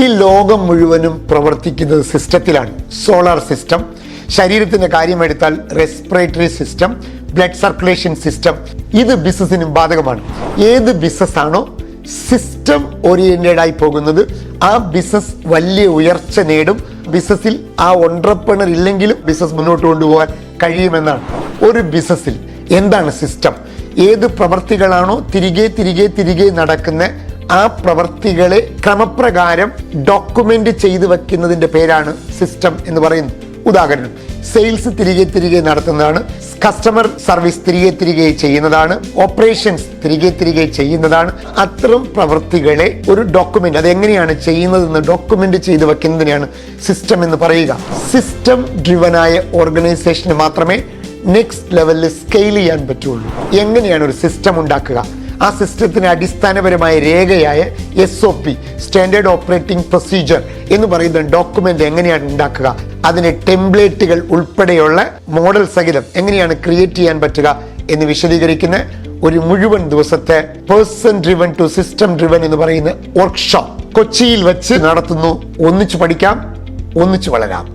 ഈ ലോകം മുഴുവനും പ്രവർത്തിക്കുന്നത് സിസ്റ്റത്തിലാണ്. സോളാർ സിസ്റ്റം ശരീരത്തിന്റെ കാര്യമെടുത്താൽ respiratory system blood circulation system ഇത് ബിസിനസ്സിനും ബാധകമാണ്. ഏത് ബിസിനസ് ആണോ സിസ്റ്റം ഓറിയന്റഡ് ആയി പോകുന്നത് ആ ബിസിനസ് വലിയ ഉയർച്ച നേടും. ബിസിനസ്സിൽ ആ ഒണ്ടർപ്രണർ ഇല്ലെങ്കിലും ബിസിനസ് മുന്നോട്ട് കൊണ്ടുപോകാൻ കഴിയുമെന്നാണ്. ഒരു ബിസിനസ്സിൽ എന്താണ് സിസ്റ്റം ഏത് പ്രവർത്തികളാണോ തിരികെ തിരികെ തിരികെ നടക്കുന്ന ആ പ്രവർത്തികളെ ക്രമപ്രകാരം ഡോക്യുമെന്റ് ചെയ്തു വെക്കുന്നതിന്റെ പേരാണ് സിസ്റ്റം എന്ന് പറയുന്നത് ഉദാഹരണം സെയിൽസ് തിരികെ തിരികെ നടത്തുന്നതാണ് കസ്റ്റമർ സർവീസ് തിരികെ തിരികെ ചെയ്യുന്നതാണ് ഓപ്പറേഷൻസ് തിരികെ തിരികെ ചെയ്യുന്നതാണ്. അത്തരം പ്രവൃത്തികളെ ഒരു ഡോക്യുമെന്റ് അത് എങ്ങനെയാണ് ചെയ്യുന്നതെന്ന് ഡോക്യുമെന്റ് ചെയ്ത് വെക്കുന്നതിനെയാണ് സിസ്റ്റം എന്ന് പറയുക. സിസ്റ്റം ഡ്രിവനായ ഓർഗനൈസേഷന് മാത്രമേ നെക്സ്റ്റ് ലെവലിൽ സ്കെയിൽ ചെയ്യാൻ പറ്റുള്ളൂ. എങ്ങനെയാണ് ഒരു സിസ്റ്റം ഉണ്ടാക്കുക? ആ സിസ്റ്റത്തിന് അടിസ്ഥാനപരമായ രേഖയായ S O P standard operating procedure എന്ന് പറയുന്ന ഡോക്യുമെന്റ് എങ്ങനെയാണ് ഉണ്ടാക്കുക അതിന് ടെംപ്ലേറ്റുകൾ ഉൾപ്പെടെയുള്ള മോഡൽ സഹിതം എങ്ങനെയാണ് ക്രിയേറ്റ് ചെയ്യാൻ പറ്റുക എന്ന് വിശദീകരിക്കുന്ന ഒരു മുഴുവൻ ദിവസത്തെ person driven to system driven എന്ന് പറയുന്ന വർക്ക്ഷോപ്പ് കൊച്ചിയിൽ വെച്ച് നടത്തുന്നു. ഒന്നിച്ചു പഠിക്കാം ഒന്നിച്ചു വളരാം.